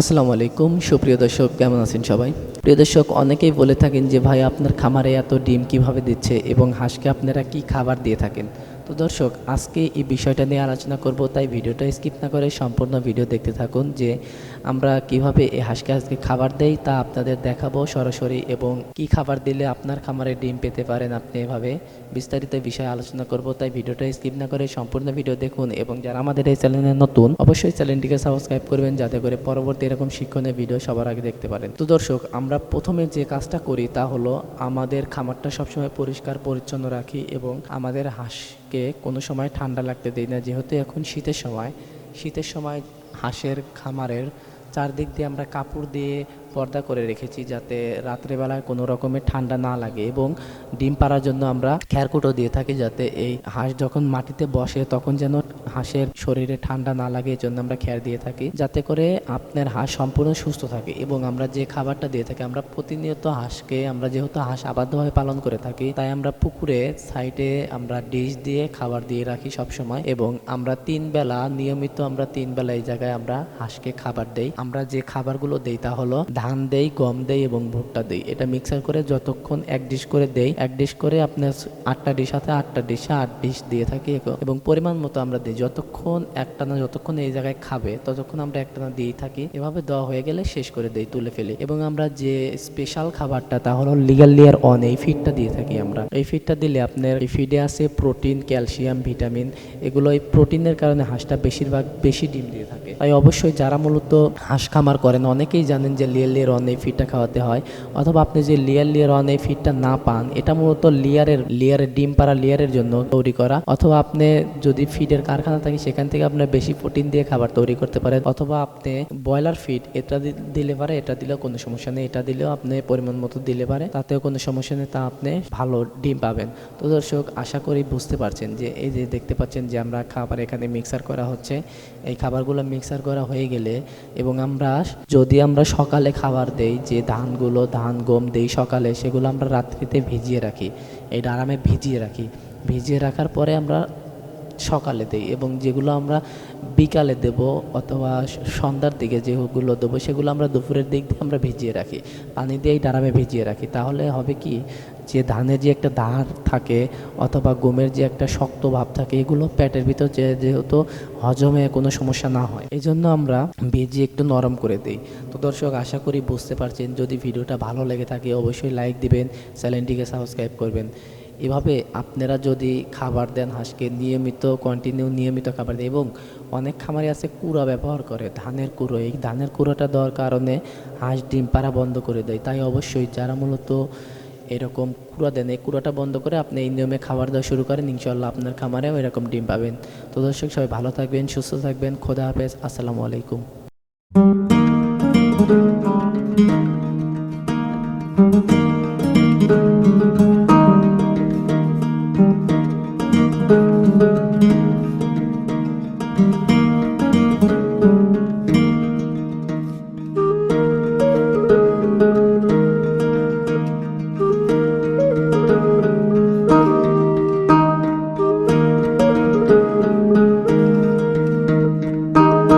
আসসালামু আলাইকুম, সুপ্রিয় দর্শক, কেমন আছেন সবাই? প্রিয় দর্শক, অনেকেই বলে থাকেন যে, ভাই, আপনার খামারে এত ডিম কীভাবে দিচ্ছে এবং হাঁসকে আপনারা কি খাবার দিয়ে থাকেন? তো দর্শক, আজকে এই বিষয়টা নিয়ে আলোচনা করব, তাই ভিডিওটা স্কিপ না করে সম্পূর্ণ ভিডিও দেখতে থাকুন যে আমরা কীভাবে এই হাঁসকে আজকে খাবার দেই তা আপনাদের দেখাবো সরাসরি এবং কি খাবার দিলে আপনার খামারে ডিম পেতে পারেন আপনি এভাবে বিস্তারিত বিষয়ে আলোচনা করব। তাই ভিডিওটা স্কিপ না করে সম্পূর্ণ ভিডিও দেখুন এবং যারা আমাদের এই চ্যানেলে নতুন, অবশ্যই চ্যানেলটিকে সাবস্ক্রাইব করবেন যাতে করে পরবর্তী এরকম শিক্ষণীয় ভিডিও সবার আগে দেখতে পারেন। তো দর্শক, আমরা প্রথমে যে কাজটা করি তা হলো আমাদের খামারটা সবসময় পরিষ্কার, পরিচ্ছন্ন রাখি এবং আমাদের হাঁসকে কোনো সময় ঠান্ডা লাগতে দিই না। যেহেতু এখন শীতের সময় শীতের সময় হাঁসের খামারের চারদিক দিয়ে আমরা কাপড় দিয়ে পর্দা করে রেখেছি যাতে রাত্রেবেলায় কোনো রকমের ঠান্ডা না লাগে এবং ডিম পাড়ার জন্য আমরা খ্যারকুটো দিয়ে থাকি যাতে এই হাঁস যখন মাটিতে বসে তখন যেন হাঁসের শরীরে ঠান্ডা না লাগে এই জন্য আমরা খ্যার দিয়ে থাকি। যাতে করে আপনার হাঁস সম্পূর্ণ সুস্থ থাকে এবং আমরা যে খাবারটা দিয়ে থাকি, আমরা প্রতিনিয়ত হাঁসকে, আমরা যেহেতু হাঁস আবদ্ধভাবে পালন করে থাকি, তাই আমরা পুকুরে সাইডে আমরা ডিশ দিয়ে খাবার দিয়ে রাখি সব সময় এবং আমরা তিন বেলা, নিয়মিত আমরা তিন বেলা এই জায়গায় আমরা হাঁসকে খাবার দেই। আমরা যে খাবারগুলো দেই তা হলো ধান দেই, গম দেই এবং ভুট্টা দেই। এটা মিক্সার করে যতক্ষণ এক ডিশ করে দেই, এক ডিশ করে আপনার আটটা ডিশ আছে, আটটা ডিশে আট ডিশ দিয়ে থাকি এবং পরিমাণ মতো আমরা দিই। যতক্ষণ একটানা যতক্ষণ এই জায়গায় খাবে, ততক্ষণ আমরা একটানা দিয়েই থাকি। এভাবে দেওয়া হয়ে গেলে শেষ করে দেই, তুলে ফেলি। এবং আমরা যে স্পেশাল খাবারটা, তা হলো লিগাল লেয়ার অন এই ফিডটা দিয়ে থাকি আমরা। এই ফিডটা দিলে আপনার এই ফিডে আছে প্রোটিন ক্যালসিয়াম ভিটামিন এগুলো এই প্রোটিনের কারণে হাঁসটা বেশিরভাগ বেশি ডিম দিয়ে থাকে। তাই অবশ্যই যারা মূলত হাঁস খামার করেন, অনেকেই জানেন যে লিয়ার লিয়ার এই ফিডটা খাওয়াতে হয়। অথবা আপনি যে লিয়ার লিয়ার এই ফিডটা না পান, এটা মূলত লিয়ারের লিয়ারের ডিম পাড়া লিয়ারের জন্য তৈরি করা। অথবা আপনি যদি ফিডের কারখানা থাকে, সেখান থেকে আপনার বেশি প্রোটিন দিয়ে খাবার তৈরি করতে পারেন। অথবা আপনি ব্রয়লার ফিড, এটা দিলে পারে, এটা দিলেও কোনো সমস্যা নেই, এটা দিলেও আপনি পরিমাণ মতো দিলে পারে, তাতেও কোনো সমস্যা নেই, তা আপনি ভালো ডিম পাবেন। তো দর্শক, আশা করি বুঝতে পারছেন যে, এই যে দেখতে পাচ্ছেন যে আমরা খাবার এখানে মিক্সার করা হচ্ছে। এই খাবারগুলো মিক্সার করা হয়ে গেলে এবং আমরা যদি আমরা সকালে খাবার দেই, যে ধানগুলো ধান, গম দেই সকালে, সেগুলো আমরা রাত্রিতে ভিজিয়ে রাখি। এটা আরামে ভিজিয়ে রাখি। ভিজিয়ে রাখার পরে আমরা সকালে দেই এবং যেগুলো আমরা বিকালে দেব অথবা সন্ধ্যার দিকে যেগুলো দেবো, সেগুলো আমরা দুপুরের দিক দিয়ে আমরা ভিজিয়ে রাখি। পানি দিয়েই ডারামে ভিজিয়ে রাখি। তাহলে হবে কি, যে ধানের যে একটা দাঁড় থাকে অথবা গমের যে একটা শক্ত ভাব থাকে, এগুলো পেটের ভিতর যে, যেহেতু হজমে কোনো সমস্যা না হয় এই জন্য আমরা ভিজিয়ে একটু নরম করে দিই। তো দর্শক, আশা করি বুঝতে পারছেন। যদি ভিডিওটা ভালো লেগে থাকে, অবশ্যই লাইক দিবেন, চ্যানেলটিকে সাবস্ক্রাইব করবেন। এভাবে আপনারা যদি খাবার দেন হাঁসকে, নিয়মিত কন্টিনিউ নিয়মিত খাবার দেন এবং অনেক খামারে আছে কুড়া ব্যবহার করে, ধানের কুড়ো। এই ধানের কুড়োটা দেওয়ার কারণে হাঁস ডিম পাড়া বন্ধ করে দেয়। তাই অবশ্যই যারা মূলত এরকম কুড়া দেন, এই কুড়াটা বন্ধ করে আপনি এই নিয়মে খাবার দেওয়া শুরু করেন ইনশাল্লাহ আপনার খামারেও এরকম ডিম পাবেন। তো দর্শক, সবাই ভালো থাকবেন, সুস্থ থাকবেন, খোদা হাফেজ, আসসালামু আলাইকুম।